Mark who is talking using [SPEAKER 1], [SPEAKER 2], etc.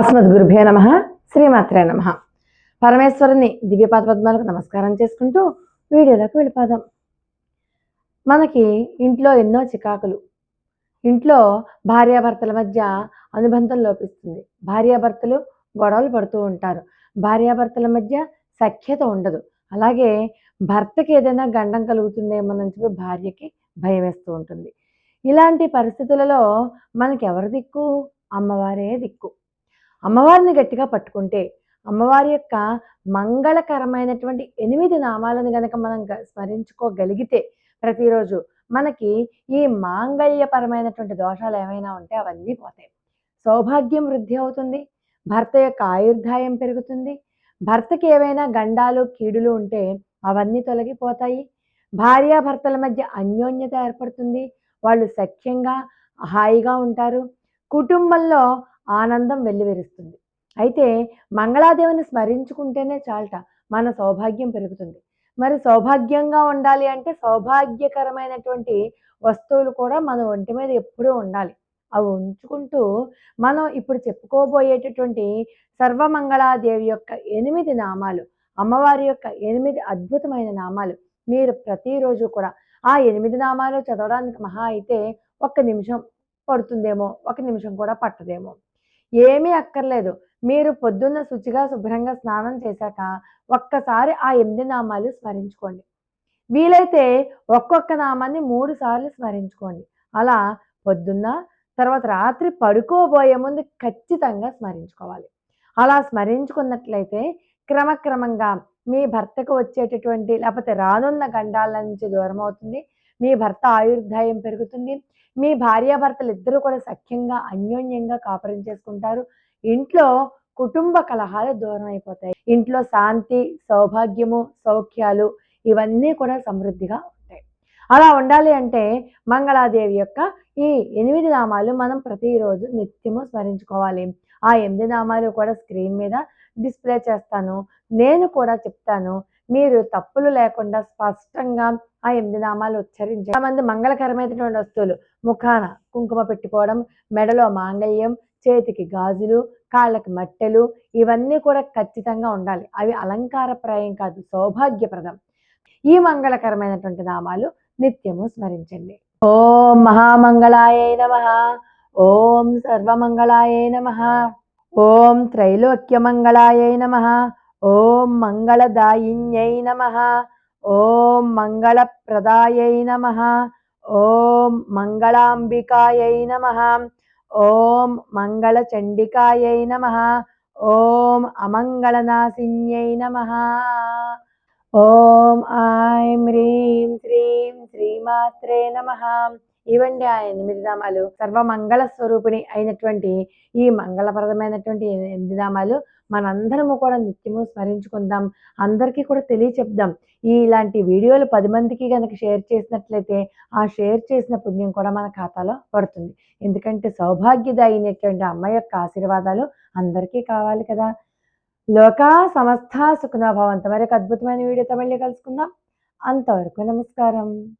[SPEAKER 1] అస్మద్ గురుభ్యో నమ శ్రీమాత్రే నమ. పరమేశ్వరుని దివ్యపాద పద్మాలకు నమస్కారం చేసుకుంటూ వీడియోలోకి వెళ్ళిపోదాం. మనకి ఇంట్లో ఎన్నో చికాకులు. ఇంట్లో భార్యాభర్తల మధ్య అనుబంధం లోపిస్తుంది. భార్యాభర్తలు గొడవలు పడుతూ ఉంటారు. భార్యాభర్తల మధ్య సఖ్యత ఉండదు. అలాగే భర్తకి ఏదైనా గండం కలుగుతుందేమోనని చెప్పి భార్యకి భయం వేస్తూ ఉంటుంది. ఇలాంటి పరిస్థితులలో మనకి ఎవరి దిక్కు? అమ్మవారే దిక్కు. అమ్మవారిని గట్టిగా పట్టుకుంటే అమ్మవారి యొక్క మంగళకరమైనటువంటి ఎనిమిది నామాలను గనక మనం గ- స్మరించుకోగలిగితే ప్రతిరోజు మనకి ఈ మాంగళ్యపరమైనటువంటి దోషాలు ఏమైనా ఉంటే అవన్నీ పోతాయి. సౌభాగ్యం వృద్ధి అవుతుంది. భర్త యొక్క ఆయుర్దాయం పెరుగుతుంది. భర్తకి ఏవైనా గండాలు కీడులు ఉంటే అవన్నీ తొలగిపోతాయి. భార్యాభర్తల మధ్య అన్యోన్యత ఏర్పడుతుంది. వాళ్ళు సఖ్యంగా హాయిగా ఉంటారు. కుటుంబంలో ఆనందం వెల్లివిరుస్తుంది. అయితే మంగళాదేవిని స్మరించుకుంటేనే చాలట మన సౌభాగ్యం పెరుగుతుంది. మరి సౌభాగ్యంగా ఉండాలి అంటే సౌభాగ్యకరమైనటువంటి వస్తువులు కూడా మన ఒంటి మీద ఎప్పుడూ ఉండాలి. అవి ఉంచుకుంటూ మనం ఇప్పుడు చెప్పుకోబోయేటటువంటి సర్వమంగళాదేవి యొక్క ఎనిమిది నామాలు అమ్మవారి యొక్క ఎనిమిది అద్భుతమైన నామాలు మీరు ప్రతిరోజు కూడా ఆ ఎనిమిది నామాలు చదవడానికి మహా అయితే ఒక్క నిమిషం పడుతుందేమో ఒక నిమిషం కూడా పట్టదేమో. ఏమీ అక్కర్లేదు. మీరు పొద్దున్న శుచిగా శుభ్రంగా స్నానం చేశాక ఒక్కసారి ఆ ఎనిమిది నామాలు స్మరించుకోండి. వీలైతే ఒక్కొక్క నామాన్ని మూడు సార్లు స్మరించుకోండి. అలా పొద్దున్న తర్వాత రాత్రి పడుకోబోయే ముందు ఖచ్చితంగా స్మరించుకోవాలి. అలా స్మరించుకున్నట్లయితే క్రమక్రమంగా మీ భర్తకు వచ్చేటటువంటి లేకపోతే రానున్న గండాల నుంచి దూరం అవుతుంది మీ భర్త ఆయుర్దాయం పెరుగుతుంది. మీ భార్యాభర్తలు ఇద్దరు కూడా సఖ్యంగా అన్యోన్యంగా కాపురం చేసుకుంటారు. ఇంట్లో కుటుంబ కలహాలు దూరం అయిపోతాయి. ఇంట్లో శాంతి సౌభాగ్యము సౌఖ్యాలు ఇవన్నీ కూడా సమృద్ధిగా ఉంటాయి. అలా ఉండాలి అంటే మంగళాదేవి యొక్క ఈ ఎనిమిది నామాలు మనం ప్రతిరోజు నిత్యము స్మరించుకోవాలి. ఆ ఎనిమిది నామాలు కూడా స్క్రీన్ మీద డిస్ప్లే చేస్తాను. నేను కూడా చెప్తాను. మీరు తప్పులు లేకుండా స్పష్టంగా ఆ ఎనిమిది నామాలు ఉచ్చరించి మంది మంగళకరమైనటువంటి వస్తువులు ముఖాన కుంకుమ పెట్టుకోవడం మెడలో మాంగళ్యం చేతికి గాజులు కాళ్ళకి మట్టెలు ఇవన్నీ కూడా ఖచ్చితంగా ఉండాలి. అవి అలంకారప్రాయం కాదు సౌభాగ్యప్రదం. ఈ మంగళకరమైనటువంటి నామాలు నిత్యము స్మరించండి. ఓం మహామంగళాయ నమ. ఓం సర్వమంగళాయ నమ. ఓం త్రైలోక్యమంగళాయ నమ. ఓం మంగళదాయిన్యై నమ. ఓం మంగళప్రదాయై నమ. ఓం మంగళాంబికాయై నమ. ఓం మంగళచండికాయై నమ. ఓం అమంగళనాశిన్యై నమ. ఓం ఐం హ్రీం శ్రీం శ్రీమాత్రే నమ. ఇవండి ఆ ఎనిమిది నామాలు సర్వమంగళ స్వరూపిణి అయినటువంటి ఈ మంగళప్రదమైనటువంటి ఎనిమిది నామాలు మనందరము కూడా నిత్యము స్మరించుకుందాం. అందరికీ కూడా తెలియచెప్దాం. ఈ ఇలాంటి వీడియోలు పది మందికి కనుక షేర్ చేసినట్లయితే ఆ షేర్ చేసిన పుణ్యం కూడా మన ఖాతాలో పడుతుంది. ఎందుకంటే సౌభాగ్యద అయినటువంటి అమ్మ యొక్క ఆశీర్వాదాలు అందరికీ కావాలి కదా. లోకా సమస్త సుఖనోభవంత మరొక అద్భుతమైన వీడియోతో మళ్ళీ కలుసుకుందాం. అంతవరకు నమస్కారం.